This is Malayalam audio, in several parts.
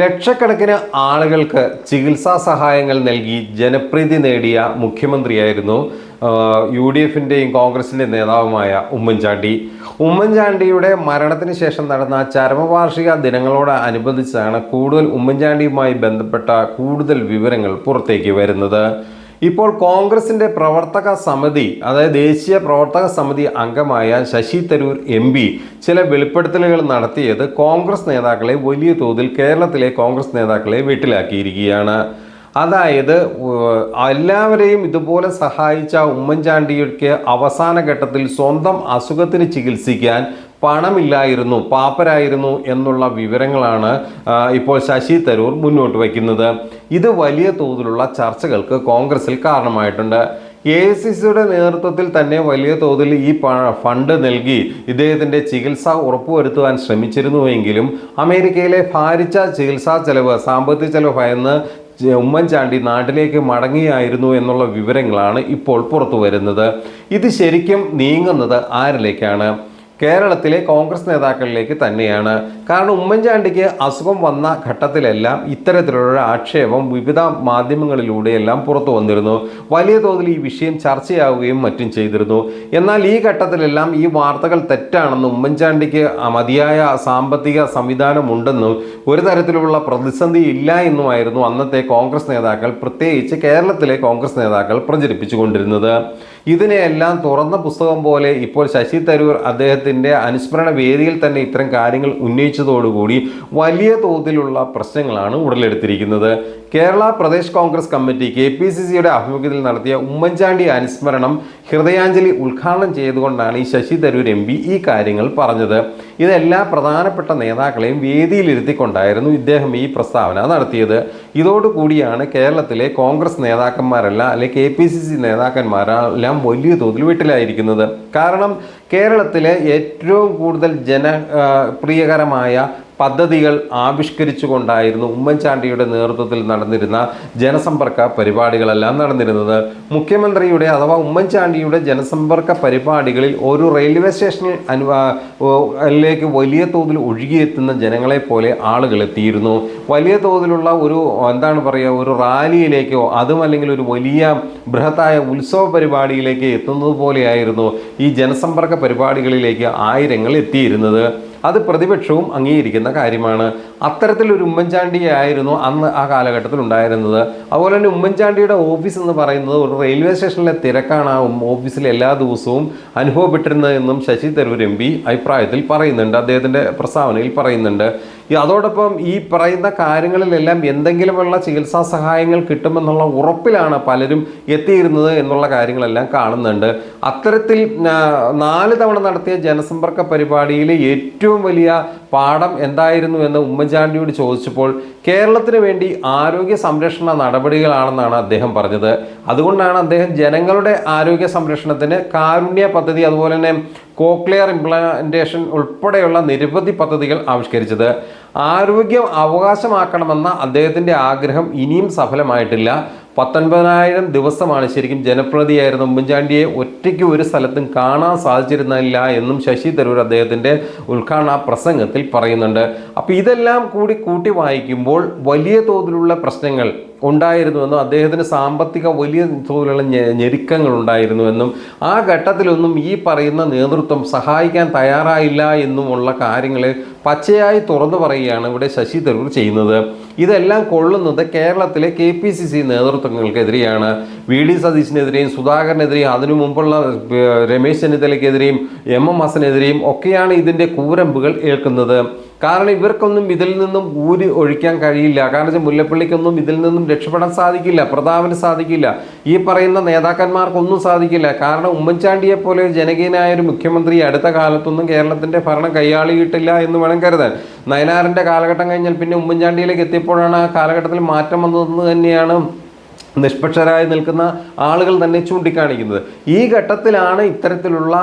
ലക്ഷക്കണക്കിന് ആളുകൾക്ക് ചികിത്സാ സഹായങ്ങൾ നൽകി ജനപ്രീതി നേടിയ മുഖ്യമന്ത്രിയായിരുന്നു യു ഡി എഫിന്റെയും കോൺഗ്രസിന്റെ നേതാവുമായ ഉമ്മൻചാണ്ടി. ഉമ്മൻചാണ്ടിയുടെ മരണത്തിന് ശേഷം നടന്ന ചരമവാർഷിക ദിനങ്ങളോട് അനുബന്ധിച്ചാണ് കൂടുതൽ ഉമ്മൻചാണ്ടിയുമായി ബന്ധപ്പെട്ട കൂടുതൽ വിവരങ്ങൾ പുറത്തേക്ക് വരുന്നത്. ഇപ്പോൾ കോൺഗ്രസിന്റെ പ്രവർത്തക സമിതി അതായത് ദേശീയ പ്രവർത്തക സമിതി അംഗമായ ശശി തരൂർ എം പി ചില വെളിപ്പെടുത്തലുകൾ നടത്തിയത് കോൺഗ്രസ് നേതാക്കളെ വലിയ തോതിൽ കേരളത്തിലെ കോൺഗ്രസ് നേതാക്കളെ വീട്ടിലാക്കിയിരിക്കുകയാണ്. അതായത് എല്ലാവരെയും ഇതുപോലെ സഹായിച്ച ഉമ്മൻചാണ്ടിക്ക് അവസാന ഘട്ടത്തിൽ സ്വന്തം അസുഖത്തിന് ചികിത്സിക്കാൻ പണമില്ലായിരുന്നു പാപ്പരായിരുന്നു എന്നുള്ള വിവരങ്ങളാണ് ഇപ്പോൾ ശശി തരൂർ മുന്നോട്ട് വയ്ക്കുന്നത്. ഇത് വലിയ തോതിലുള്ള ചർച്ചകൾക്ക് കോൺഗ്രസിൽ കാരണമായിട്ടുണ്ട്. എ ഐ സി സിയുടെ നേതൃത്വത്തിൽ തന്നെ വലിയ തോതിൽ ഈ ഫണ്ട് നൽകി ഇദ്ദേഹത്തിന്റെ ചികിത്സ ഉറപ്പുവരുത്തുവാൻ ശ്രമിച്ചിരുന്നുവെങ്കിലും അമേരിക്കയിലെ ഭാരിച്ച ചികിത്സാ ചെലവ് സാമ്പത്തിക ചെലവ് ഭയന്ന് ഉമ്മൻചാണ്ടി നാട്ടിലേക്ക് മടങ്ങിയായിരുന്നു എന്നുള്ള വിവരങ്ങളാണ് ഇപ്പോൾ പുറത്തു വരുന്നത്. ഇത് ശരിക്കും നീങ്ങുന്നത് ആരിലേക്കാണ്? കേരളത്തിലെ കോൺഗ്രസ് നേതാക്കളിലേക്ക് തന്നെയാണ്. കാരണം ഉമ്മൻചാണ്ടിക്ക് അസുഖം വന്ന ഘട്ടത്തിലെല്ലാം ഇത്തരത്തിലുള്ള ആക്ഷേപം വിവിധ മാധ്യമങ്ങളിലൂടെയെല്ലാം പുറത്തു വന്നിരുന്നു. വലിയ തോതിൽ ഈ വിഷയം ചർച്ചയാവുകയും മറ്റും ചെയ്തിരുന്നു. എന്നാൽ ഈ ഘട്ടത്തിലെല്ലാം ഈ വാർത്തകൾ തെറ്റാണെന്നും ഉമ്മൻചാണ്ടിക്ക് മതിയായ സാമ്പത്തിക സംവിധാനമുണ്ടെന്നും ഒരു തരത്തിലുള്ള പ്രതിസന്ധി ഇല്ല എന്നുമായിരുന്നു അന്നത്തെ കോൺഗ്രസ് നേതാക്കൾ പ്രത്യേകിച്ച് കേരളത്തിലെ കോൺഗ്രസ് നേതാക്കൾ പ്രചരിപ്പിച്ചുകൊണ്ടിരുന്നത്. ഇതിനെയെല്ലാം തുറന്ന പുസ്തകം പോലെ ഇപ്പോൾ ശശി തരൂർ അദ്ദേഹത്തിന്റെ അനുസ്മരണ വേദിയിൽ തന്നെ ഇത്തരം കാര്യങ്ങൾ ഉന്നയിച്ചതോടുകൂടി വലിയ തോതിലുള്ള പ്രശ്നങ്ങളാണ് ഉടലെടുത്തിരിക്കുന്നത്. Kerala Pradesh Congress committee K P C സിയുടെ ആഭിമുഖ്യത്തിൽ നടത്തിയ ഉമ്മൻചാണ്ടി അനുസ്മരണം ഹൃദയാഞ്ജലി ഉദ്ഘാടനം ചെയ്തുകൊണ്ടാണ് ഈ ശശി തരൂർ എം ഈ കാര്യങ്ങൾ പറഞ്ഞത്. ഇതെല്ലാ പ്രധാനപ്പെട്ട നേതാക്കളെയും വേദിയിലിരുത്തിക്കൊണ്ടായിരുന്നു ഇദ്ദേഹം ഈ പ്രസ്താവന നടത്തിയത്. ഇതോടുകൂടിയാണ് കേരളത്തിലെ കോൺഗ്രസ് നേതാക്കന്മാരെല്ലാം അല്ലെങ്കിൽ കെ പി സി സി നേതാക്കന്മാരെല്ലാം വലിയ തോതിൽ വീട്ടിലായിരിക്കുന്നത്. കാരണം കേരളത്തിലെ ഏറ്റവും കൂടുതൽ ജന ആ, പ്രിയകരമായ പദ്ധതികൾ ആവിഷ്കരിച്ചുകൊണ്ടായിരുന്നു ഉമ്മൻചാണ്ടിയുടെ നേതൃത്വത്തിൽ നടന്നിരുന്ന ജനസമ്പർക്ക പരിപാടികളെല്ലാം നടന്നിരുന്നത്. മുഖ്യമന്ത്രിയുടെ അഥവാ ഉമ്മൻചാണ്ടിയുടെ ജനസമ്പർക്ക പരിപാടികളിൽ ഒരു റെയിൽവേ സ്റ്റേഷനിൽ അനു ആ, വലിയ തോതിൽ ഒഴുകിയെത്തുന്ന ജനങ്ങളെ പോലെ ആളുകൾ എത്തിയിരുന്നു. വലിയ തോതിലുള്ള ഒരു എന്താണ് പറയുക ഒരു റാലിയിലേക്കോ അതും അല്ലെങ്കിൽ ഒരു വലിയ ബൃഹത്തായ ഉത്സവ പരിപാടിയിലേക്ക് എത്തുന്നത് പോലെയായിരുന്നു ഈ ജനസമ്പർക്ക പരിപാടികളിലേക്ക് ആയിരങ്ങൾ എത്തിയിരുന്നത്. അത് പ്രതിപക്ഷവും അംഗീകരിക്കുന്ന കാര്യമാണ്. അത്തരത്തിലൊരു ഉമ്മൻചാണ്ടിയായിരുന്നു അന്ന് ആ കാലഘട്ടത്തിൽ ഉണ്ടായിരുന്നത്. അതുപോലെ തന്നെ ഉമ്മൻചാണ്ടിയുടെ ഓഫീസ് എന്ന് പറയുന്നത് ഒരു റെയിൽവേ സ്റ്റേഷനിലെ തിരക്കാണ് ആ ഓഫീസിൽ എല്ലാ ദിവസവും അനുഭവപ്പെട്ടിരുന്നതെന്നും ശശി തരൂർ എം പി അഭിപ്രായത്തിൽ പറയുന്നുണ്ട്. അദ്ദേഹത്തിന്റെ പ്രസ്താവനയിൽ പറയുന്നുണ്ട്. അതോടൊപ്പം ഈ പറയുന്ന കാര്യങ്ങളിലെല്ലാം എന്തെങ്കിലുമുള്ള ചികിത്സാ സഹായങ്ങൾ കിട്ടുമെന്നുള്ള ഉറപ്പിലാണ് പലരും എത്തിയിരുന്നത് എന്നുള്ള കാര്യങ്ങളെല്ലാം കാണുന്നുണ്ട്. അത്തരത്തിൽ നാല് തവണ നടത്തിയ ജനസമ്പർക്ക പരിപാടിയിൽ ഏറ്റവും വലിയ പാഠം എന്തായിരുന്നു എന്ന് ഉമ്മൻചാണ്ടിയോട് ചോദിച്ചപ്പോൾ കേരളത്തിന് വേണ്ടി ആരോഗ്യ സംരക്ഷണ നടപടികളാണെന്നാണ് അദ്ദേഹം പറഞ്ഞത്. അതുകൊണ്ടാണ് അദ്ദേഹം ജനങ്ങളുടെ ആരോഗ്യ സംരക്ഷണത്തിന് കാരുണ്യ പദ്ധതി അതുപോലെ തന്നെ കോക്ലിയർ ഇംപ്ലാന്റേഷൻ ഉൾപ്പെടെയുള്ള നിരവധി പദ്ധതികൾ ആവിഷ്കരിച്ചത്. ആരോഗ്യം അവകാശമാക്കണമെന്ന അദ്ദേഹത്തിന്റെ ആഗ്രഹം ഇനിയും സഫലമായിട്ടില്ല. പത്തൊൻപതിനായിരം ദിവസമാണ് ശരിക്കും ജനപ്രതിയായിരുന്ന ഉമ്മൻചാണ്ടിയെ ഒറ്റയ്ക്ക് ഒരു സ്ഥലത്തും കാണാൻ സാധിച്ചിരുന്നില്ല എന്നും ശശി തരൂർ അദ്ദേഹത്തിന്റെ ഉദ്ഘാടന പ്രസംഗത്തിൽ പറയുന്നുണ്ട്. അപ്പോൾ ഇതെല്ലാം കൂടി കൂട്ടി വായിക്കുമ്പോൾ വലിയ തോതിലുള്ള പ്രശ്നങ്ങൾ ഉണ്ടായിരുന്നുവെന്നും അദ്ദേഹത്തിന് സാമ്പത്തിക വലിയ തോതിലുള്ള ഞെരുക്കങ്ങൾ ഉണ്ടായിരുന്നുവെന്നും ആ ഘട്ടത്തിലൊന്നും ഈ പറയുന്ന നേതൃത്വം സഹായിക്കാൻ തയ്യാറായില്ല എന്നുമുള്ള കാര്യങ്ങൾ പച്ചയായി തുറന്നു പറയുകയാണ് ഇവിടെ ശശി തരൂർ ചെയ്യുന്നത്. ഇതെല്ലാം കൊള്ളുന്നത് കേരളത്തിലെ കെ പി സി സി നേതൃത്വങ്ങൾക്കെതിരെയാണ്. വി ഡി സതീശിനെതിരെയും സുധാകരനെതിരെയും അതിനു മുമ്പുള്ള രമേശ് ചെന്നിത്തലയ്ക്കെതിരെയും എം എം ഹസനെതിരെയും ഒക്കെയാണ് ഇതിന്റെ കൂരമ്പുകൾ ഏൽക്കുന്നത്. കാരണം ഇവർക്കൊന്നും ഇതിൽ നിന്നും ഊരി ഒഴിക്കാൻ കഴിയില്ല. കാരണം മുല്ലപ്പള്ളിക്കൊന്നും ഇതിൽ നിന്നും രക്ഷപ്പെടാൻ സാധിക്കില്ല പ്രതാപന് സാധിക്കില്ല ഈ പറയുന്ന നേതാക്കന്മാർക്കൊന്നും സാധിക്കില്ല. കാരണം ഉമ്മൻചാണ്ടിയെ പോലെ ജനകീയനായ ഒരു മുഖ്യമന്ത്രി അടുത്ത കാലത്തൊന്നും കേരളത്തിന്റെ ഭരണം കൈയാളിയിട്ടില്ല എന്ന് വേണം കരുതാൻ. നയനാറിന്റെ കാലഘട്ടം കഴിഞ്ഞാൽ പിന്നെ ഉമ്മൻചാണ്ടിയിലേക്ക് എത്തിയപ്പോഴാണ് ആ കാലഘട്ടത്തിൽ മാറ്റം വന്നതെന്ന് തന്നെയാണ് നിഷ്പക്ഷരായി നിൽക്കുന്ന ആളുകൾ തന്നെ ചൂണ്ടിക്കാണിക്കുന്നത്. ഈ ഘട്ടത്തിലാണ് ഇത്തരത്തിലുള്ള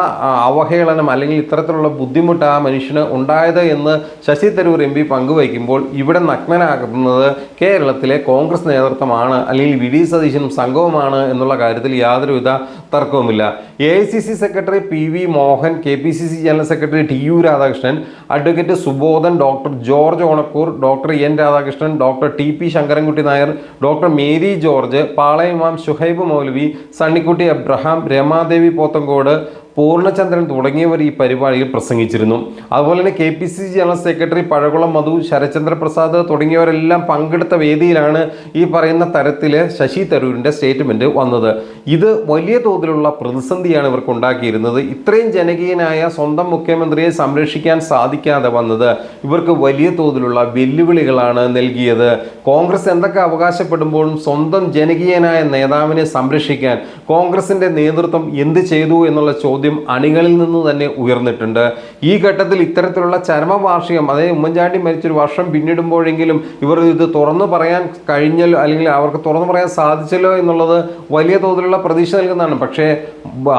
അവഹേളനം അല്ലെങ്കിൽ ഇത്തരത്തിലുള്ള ബുദ്ധിമുട്ട് ആ മനുഷ്യന് ഉണ്ടായത് എന്ന് ശശി തരൂർ എം പി പങ്കുവയ്ക്കുമ്പോൾ ഇവിടെ നഗ്നനാകുന്നത് കേരളത്തിലെ കോൺഗ്രസ് നേതൃത്വമാണ് അല്ലെങ്കിൽ വി ഡി സതീശനും സംഘവുമാണ് എന്നുള്ള കാര്യത്തിൽ യാതൊരുവിധ തർക്കവുമില്ല. A I C C secretary P V Mohan K P C C general secretary T U Radhakrishnan advocate Subodhan doctor George Onakkoor doctor N Radhakrishnan doctor T P Sankarankutty Nair doctor Mary George പാളയമാം Shuhaib Moulavi Sunnykutty Abraham Ramadevi Pothencode Poornachandran തുടങ്ങിയവർ ഈ പരിപാടിയിൽ പ്രസംഗിച്ചിരുന്നു. അതുപോലെ തന്നെ K P C C general secretary Pazhakulam Madhu Sarachandra Prasad തുടങ്ങിയവരെല്ലാം പങ്കെടുത്ത വേദിയിലാണ് ഈ പറയുന്ന തരത്തിൽ ശശി തരൂരിന്റെ സ്റ്റേറ്റ്മെന്റ് വന്നത്. ഇത് വലിയ തോതിലുള്ള പ്രതിസന്ധിയാണ് ഇവർക്ക് ഉണ്ടാക്കിയിരുന്നത്. ഇത്രയും ജനകീയനായ സ്വന്തം മുഖ്യമന്ത്രിയെ സംരക്ഷിക്കാൻ സാധിക്കാതെ വന്നത് ഇവർക്ക് വലിയ തോതിലുള്ള വെല്ലുവിളികളാണ് നൽകിയത്. കോൺഗ്രസ് എന്തൊക്കെ അവകാശപ്പെടുമ്പോഴും സ്വന്തം ജനകീയനായ നേതാവിനെ സംരക്ഷിക്കാൻ കോൺഗ്രസിന്റെ നേതൃത്വം എന്ത് ചെയ്തു എന്നുള്ള ചോദ്യം അണികളിൽ നിന്ന് തന്നെ ഉയർന്നിട്ടുണ്ട്. ഈ ഘട്ടത്തിൽ ഇത്തരത്തിലുള്ള ചരമവാർഷികം അതായത് ഉമ്മൻചാണ്ടി മരിച്ചൊരു വർഷം പിന്നിടുമ്പോഴെങ്കിലും ഇവർ ഇത് തുറന്നു പറയാൻ കഴിഞ്ഞല്ലോ അല്ലെങ്കിൽ അവർക്ക് തുറന്നു പറയാൻ സാധിച്ചല്ലോ എന്നുള്ളത് വലിയ തോതിലുള്ള പ്രതീക്ഷ നൽകുന്നതാണ്. പക്ഷേ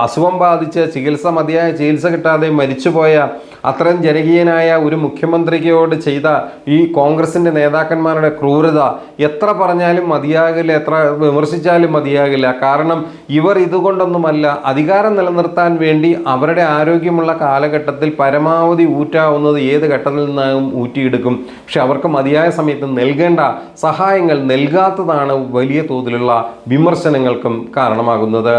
അസുഖം ബാധിച്ച് ചികിത്സ മതിയായ ചികിത്സ കിട്ടാതെ മരിച്ചുപോയ അത്രയും ജനകീയനായ ഒരു മുഖ്യമന്ത്രിയോട് ചെയ്ത ഈ കോൺഗ്രസിന്റെ നേതാക്കന്മാരുടെ ക്രൂരത എത്ര പറഞ്ഞാലും മതിയാകില്ല എത്ര വിമർശിച്ചാലും മതിയാകില്ല. കാരണം ഇവർ ഇതുകൊണ്ടൊന്നുമല്ല അധികാരം നിലനിർത്താൻ വേണ്ടി അവരുടെ ആരോഗ്യമുള്ള കാലഘട്ടത്തിൽ പരമാവധി ഊറ്റാവുന്നത് ഏത് ഘട്ടത്തിൽ നിന്നും ഊറ്റിയെടുക്കും. പക്ഷെ അവർക്ക് മതിയായ സമയത്ത് നൽകേണ്ട സഹായങ്ങൾ നൽകാത്തതാണ് വലിയ തോതിലുള്ള വിമർശനങ്ങൾക്കും കാരണമാകുന്നത്.